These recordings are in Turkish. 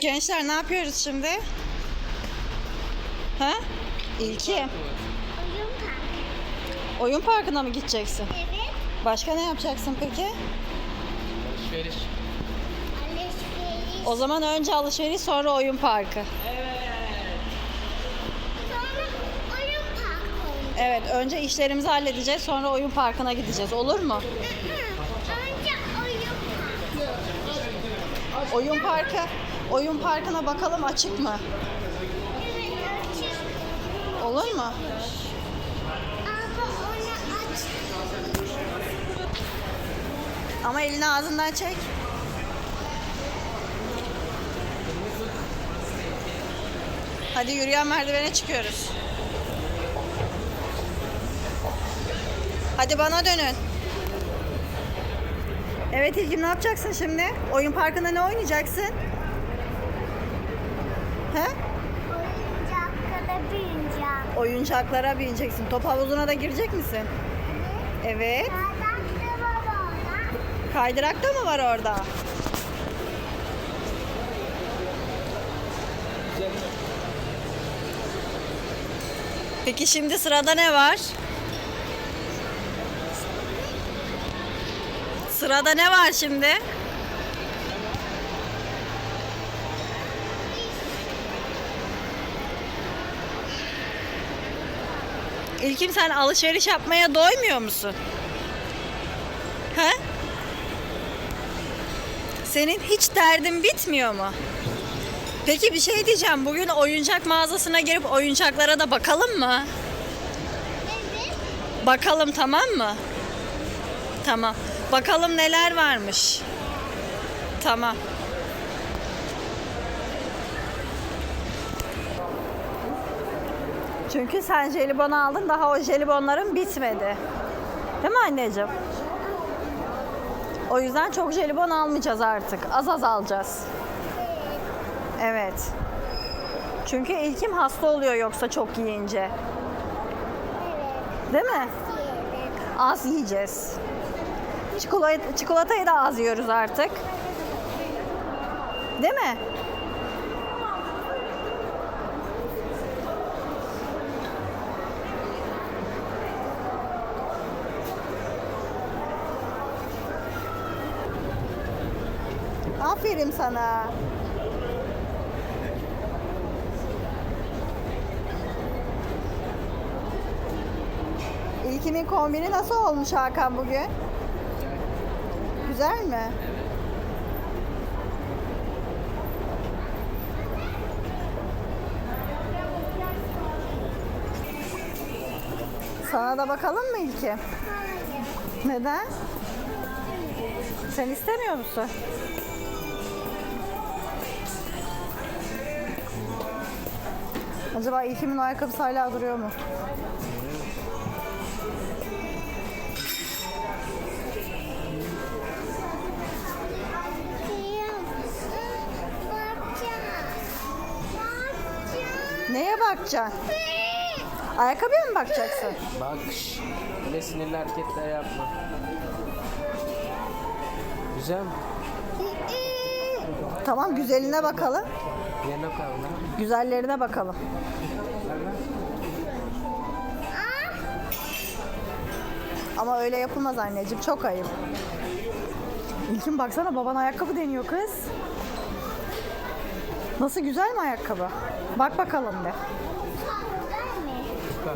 Gençler ne yapıyoruz şimdi? Ha? İlki. Oyun parkı. Oyun parkına mı gideceksin? Evet. Başka ne yapacaksın peki? Alışveriş. Alışveriş. O zaman önce alışveriş sonra oyun parkı. Sonra oyun parkı olacak. Evet önce işlerimizi halledeceğiz sonra oyun parkına gideceğiz olur mu? Hı hı. Önce oyun parkı. Oyun parkı oyun parkına bakalım açık mı? Olur mu? Ama elini ağzından çek. Hadi yürüyen merdivene çıkıyoruz. Hadi bana dönün. Evet İlgin ne yapacaksın şimdi? Oyun parkında ne oynayacaksın? He? Oyuncaklara bineceğim. Oyuncaklara bineceksin. Top havuzuna da girecek misin? Evet. Kaydırak da mı var orada? Peki şimdi sırada ne var? Sırada ne var şimdi? İlkim sen alışveriş yapmaya doymuyor musun? He? Senin hiç derdin bitmiyor mu? Peki bir şey diyeceğim. Bugün oyuncak mağazasına girip oyuncaklara da bakalım mı? Evet. Bakalım tamam mı? Tamam. Bakalım neler varmış. Tamam. Çünkü sen jelibon aldın daha o jelibonların bitmedi. Değil mi anneciğim? O yüzden çok jelibon almayacağız artık. Az az alacağız. Evet. Çünkü ilkim hasta oluyor yoksa çok yiyince. Değil mi? Az yiyeceğiz. Çikolata, çikolatayı da az yiyoruz artık. Değil mi? Aferin sana. İlkimin kombini nasıl olmuş Hakan bugün? Güzel mi? Sana da bakalım mı İlki? Hayır. Neden? Sen istemiyor musun? Acaba İlkim'in ayakkabısı hala duruyor mu? Neye bakacaksın? Ayakkabıya mı bakacaksın? Bak öyle sinirli hareketler yapma. Güzel mi? Tamam güzeline bakalım. Güzellerine bakalım. Ama öyle yapılmaz anneciğim. Çok ayıp. İlkin baksana baban ayakkabı deniyor kız. Nasıl güzel mi ayakkabı? Bak bakalım mi?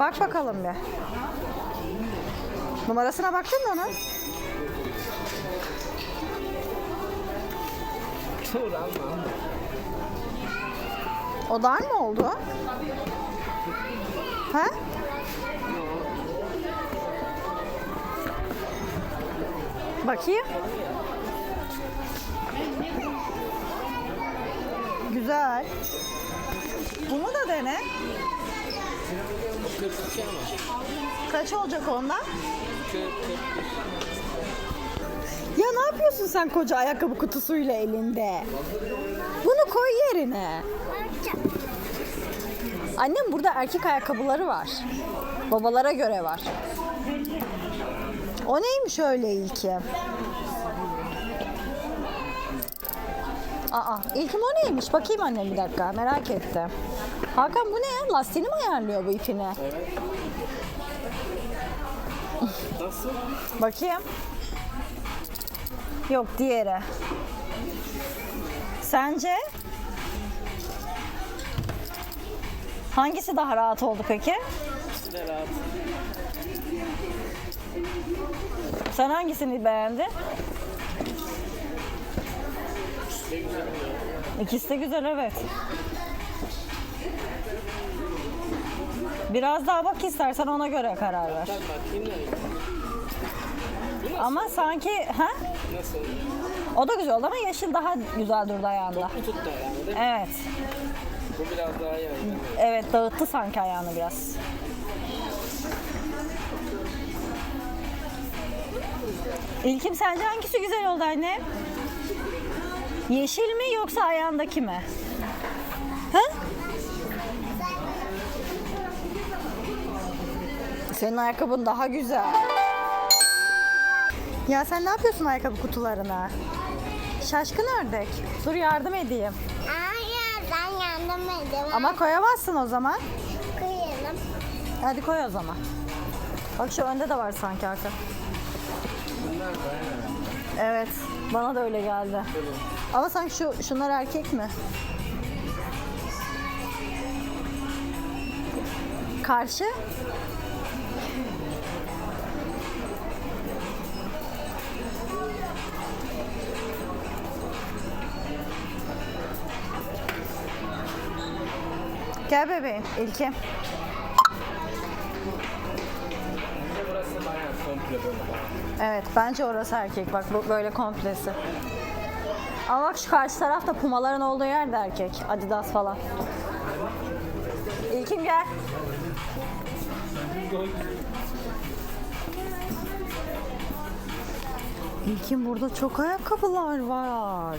Bak bakalım bir. Numarasına baktın mı onun? Dur alma alma. O dar mı oldu? Ha? Bakayım. Güzel. Bunu da dene. O 42 ama. Kaç olacak ondan? 40 40. Ne yapıyorsun sen koca ayakkabı kutusuyla elinde? Bunu koy yerine. Annem burada erkek ayakkabıları var. Babalara göre var. O neymiş öyle ilki? Aa, ilkim o neymiş? Bakayım annem bir dakika. Merak ettim. Hakan bu ne? Lastiğini mi ayarlıyor bu ipini? Evet. Nasıl? Bakayım. Yok diğeri. Sence? Hangisi daha rahat oldu peki? Ne rahat. Sen hangisini beğendin? İkisi de güzel evet. Biraz daha bak istersen ona göre karar ver. Ama sanki ha? Nasıl? O da güzel oldu ama yeşil daha güzel durdu ayağında. Bu tuttu yani değil mi? Evet. Bu biraz daha iyi. Evet dağıttı sanki ayağını biraz. İlkim sence hangisi güzel oldu anne? Yeşil mi yoksa ayağındaki mi? Ha? Senin ayakkabın daha güzel. Ya sen ne yapıyorsun ayakkabı kutularına? Şaşkın ördek. Dur yardım edeyim. Hayır ben yardım edemem. Ama koyamazsın o zaman. Kıyalım. Hadi koy o zaman. Bak şu önde de var sanki arka. Evet. Bana da öyle geldi. Ama sanki şu şunlar erkek mi? Karşı? Gel bebeğim, böyle. Evet bence orası erkek bak bu böyle komplesi. Ama bak şu karşı tarafta pumaların olduğu yer de erkek. Adidas falan. İlkim gel. İlkim burada çok ayakkabılar var.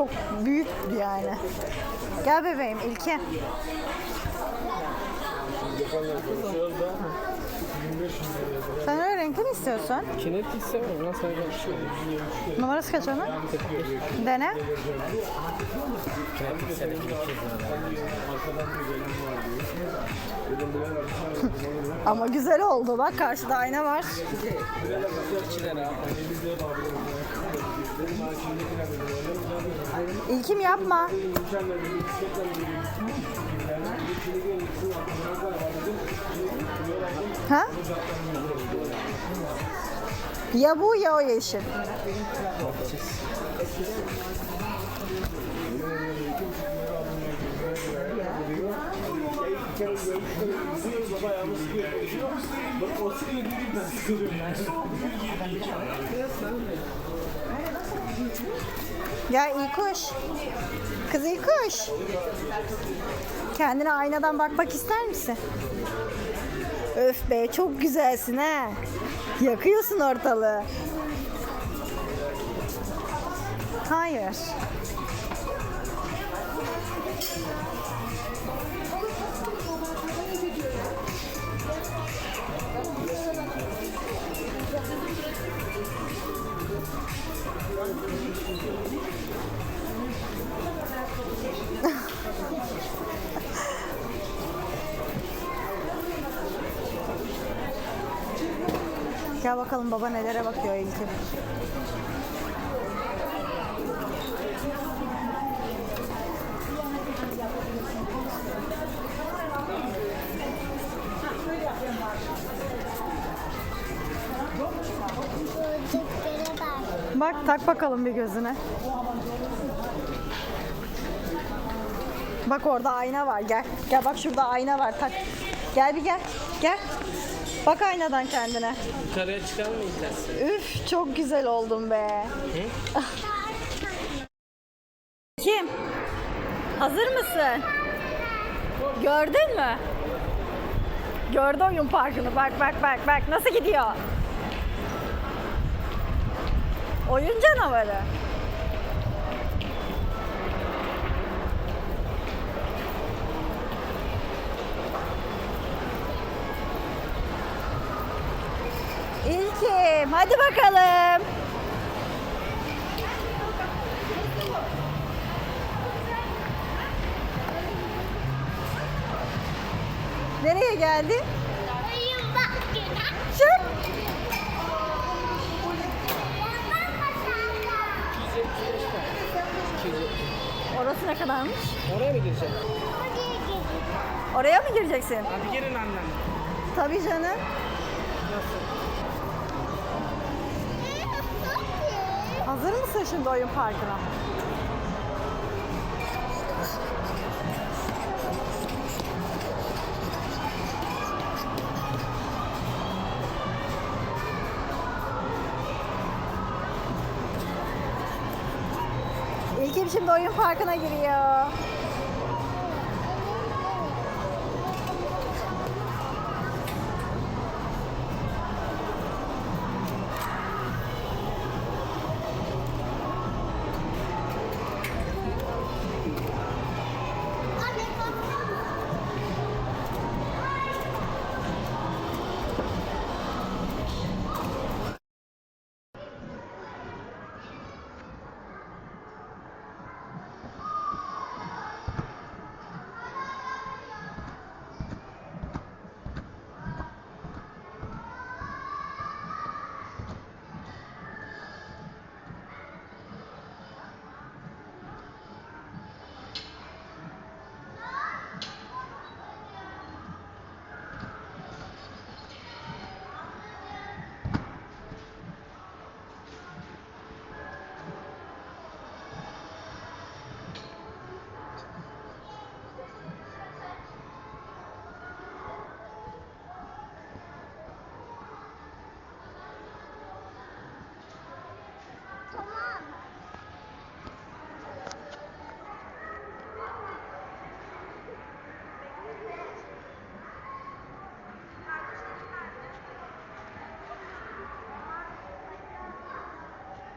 Çok büyük yani. Gel bebeğim İlke. Sen öyle renkli mi istiyorsun? Kinet. Nasıl öyle bir şey? Numarası kaç onun? Dene. Ama güzel oldu. Bak karşıda ayna var. İlkim yapma. Ha? Ya bu ya o yeşil. Ya İlkuş. Kız İlkuş. Kendine aynadan bakmak ister misin? Öf be çok güzelsin ha. Yakıyorsun ortalığı. Hayır. Gel bakalım baba nelere bakıyor bak. Bak tak bakalım bir gözüne. Bak orada ayna var gel. Gel bak şurada ayna var tak. Gel bir gel. Gel. Bak aynadan kendine. Yukarıya çıkamayacağız. Üf çok güzel oldun be. Hı? Kim? Hazır mısın? Gördün mü? Gördü oyun parkını. Bak bak bak bak nasıl gidiyor? Oyun canavarı. İlkim hadi bakalım. Nereye geldi? Çık. Orası ne kadarmış? Oraya mı gireceksin? Oraya mı gireceksin? Hadi gelin annem. Tabii canım. Nasıl? Şimdi oyun parkına? İlkim şimdi oyun parkına giriyor.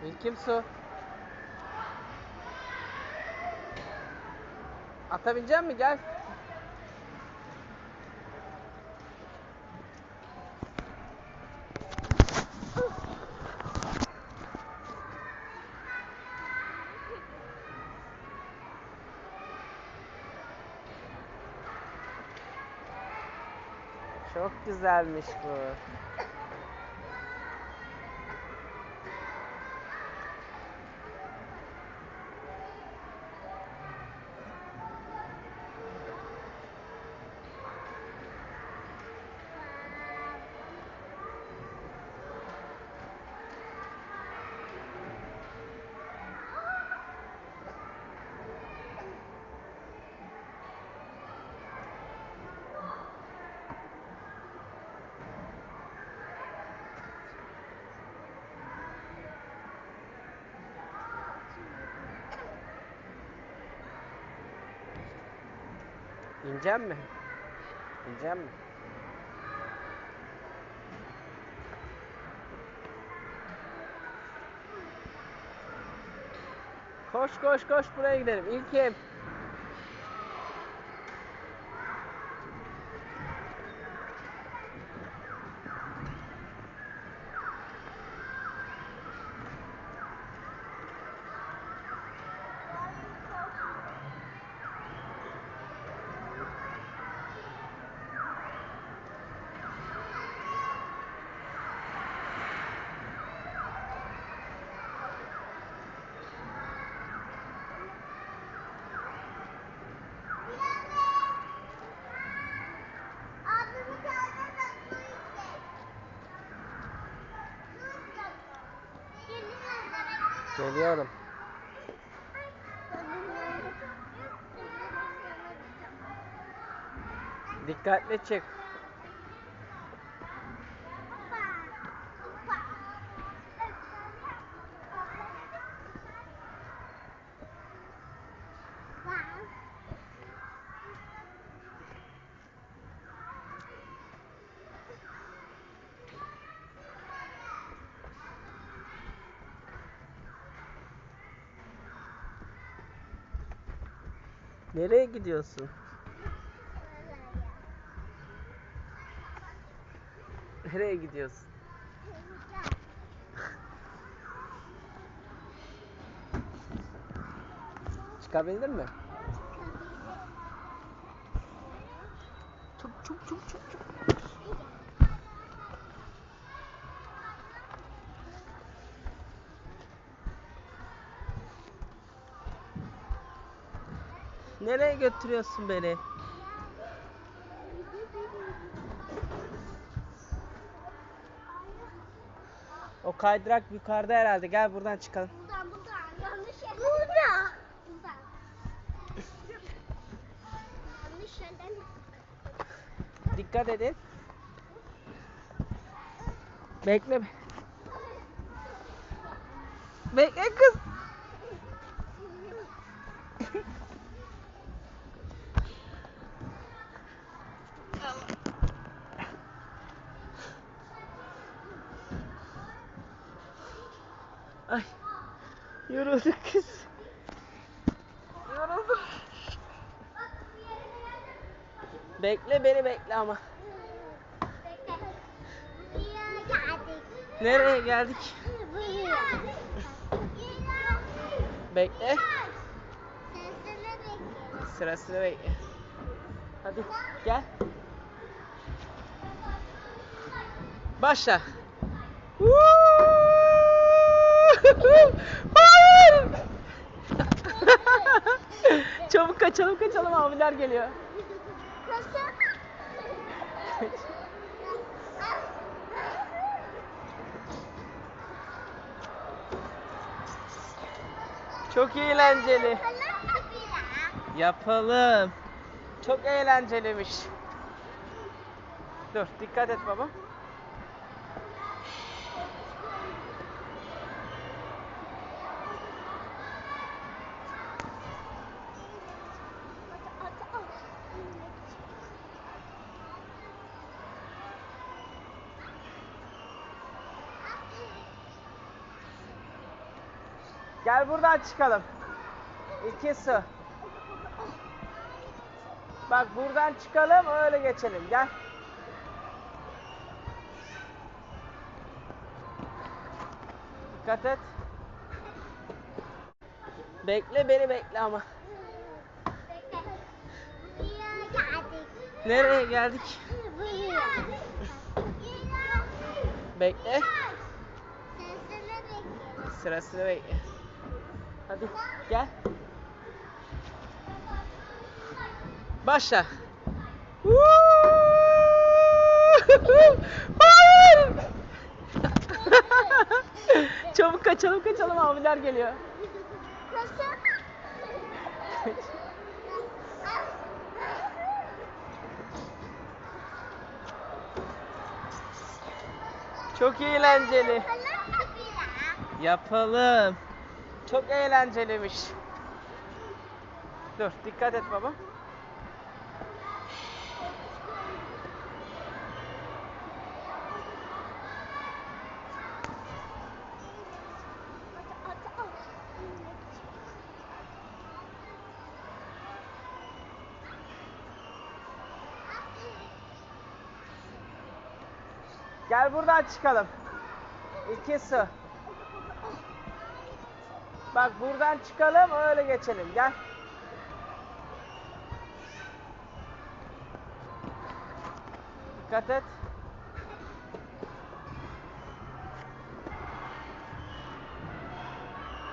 İlkim su. Atabilecek mi? Gel. Çok güzelmiş bu. İnecek mi? İnecek mi? Koş koş koş buraya gidelim. Adını Geliyorum. Dikkatli çık. Nereye gidiyorsun? Nereye gidiyorsun? Çıkabildin mi? Çok çok çok çok çok. Nereye götürüyorsun beni? O kaydırak yukarıda herhalde. Gel buradan çıkalım. Buradan buradan. Yanlış yerden. Burada. Buradan. Yanlış yerden. Dikkat edin. Bekle. be- Bekle kız. Ay. Yorulduk kız. Yoruldum. Bekle beni bekle ama. Bekle. Buraya geldik. Nereye geldik? Bekle. Sırasını bekle. Hadi gel. Başla. Hayır. Çabuk kaçalım kaçalım abiler geliyor. Çok eğlenceli. Yapalım. Çok eğlenceliymiş. Dur dikkat et baba. Gel buradan çıkalım. İki su. Bak buradan çıkalım öyle geçelim. Gel. Dikkat et. Bekle beni bekle ama. Nereye geldik? Bekle. Sırasını bekle. Hadi gel. Başla. Hayır. Çabuk kaçalım kaçalım abiler geliyor. Çok eğlenceli. Yapalım. Çok eğlenceliymiş. Dur dikkat et baba. Gel buradan çıkalım. İki su. Bak buradan çıkalım öyle geçelim. Gel. Dikkat et.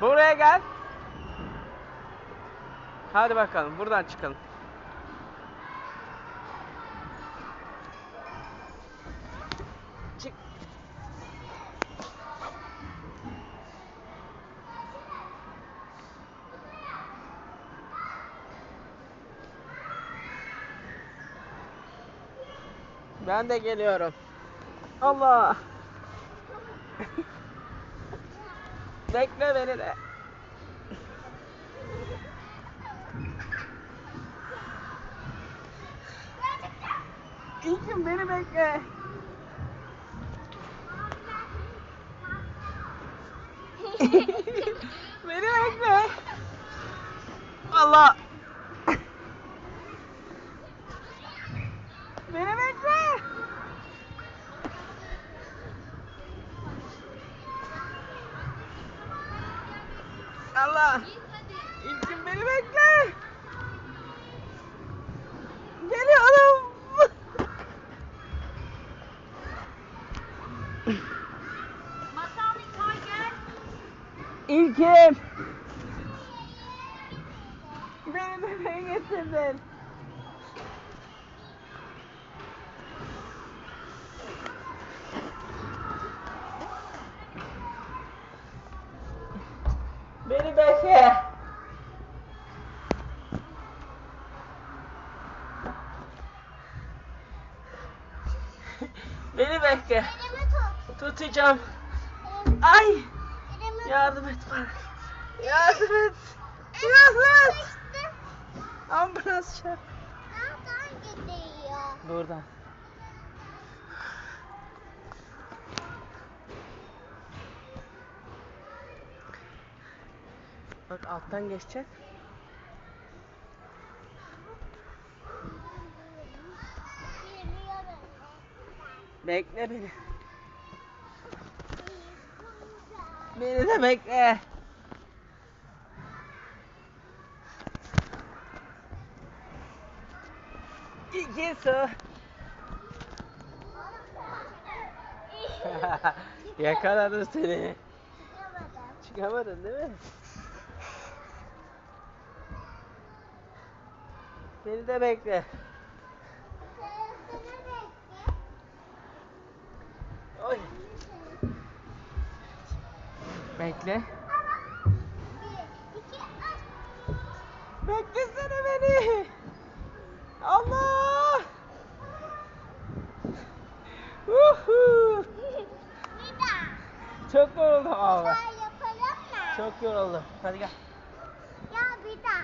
Buraya gel. Hadi bakalım buradan çıkalım. Ben de geliyorum. Allah. Bekle beni de. İlkim beni bekle. beni bekle. Allah. beni bekle. İlkim. Beni bebeğe getirdin. Beni bekle. Beni bekle. Tutacağım. Ay! Yardım et bana. Yardım et. Yardım et. Ambulans çağır. Nereden gidiyor? Buradan. Bak alttan geçecek. Bekle beni. Beni de bekle. İki su. Yakaladım seni. Çıkamadın değil mi? Beni de bekle. Sesini bekle. Oy. Bekle. Bir, iki, üç. Beklesene beni. Allah. Uhu. Çok yoruldum abi. Daha yapalım mı? Çok yoruldum. Hadi gel. Ya bir daha.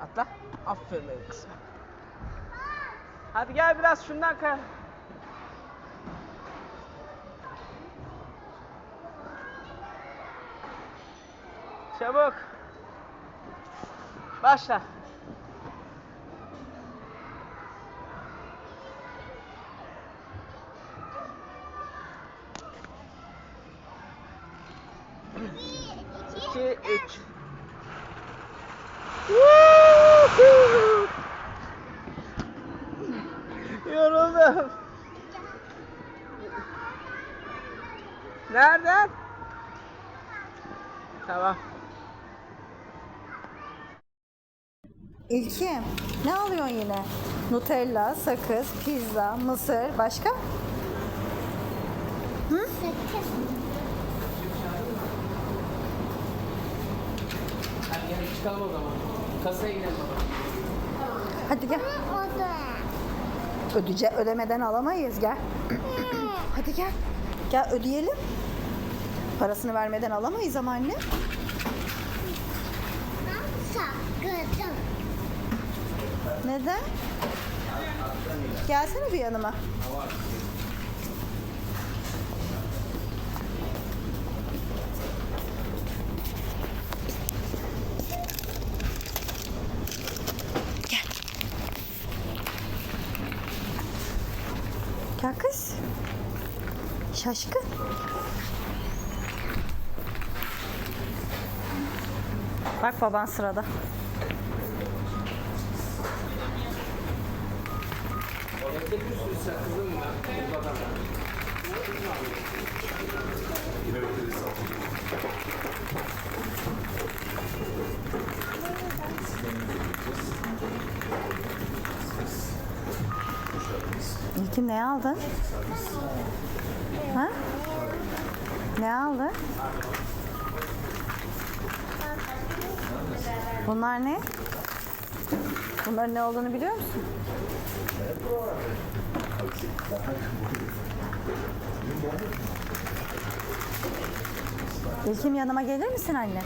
Atla. Aferin kızım. Hadi gel biraz şundan kay. Çabuk. Başla. İki, üç. Yoruldum. Nereden? Tamam. İlkim, ne alıyorsun yine? Nutella, sakız, pizza, mısır, başka? sekiz. Hadi gel çıkalım o zaman. Kasaya gidelim. Hadi gel. Ödece ödemeden alamayız gel. Hadi gel. Gel ödeyelim. Parasını vermeden alamayız ama anne. Ben sakızım. Neden? Gelsene bir yanıma. Gel. Gel kız. Şaşkın. Bak baban sırada. Var. İlkim ne aldın? Ha? Ne aldın? Bunlar ne? Bunların ne olduğunu biliyor musun? İlkim yanıma gelir misin anne?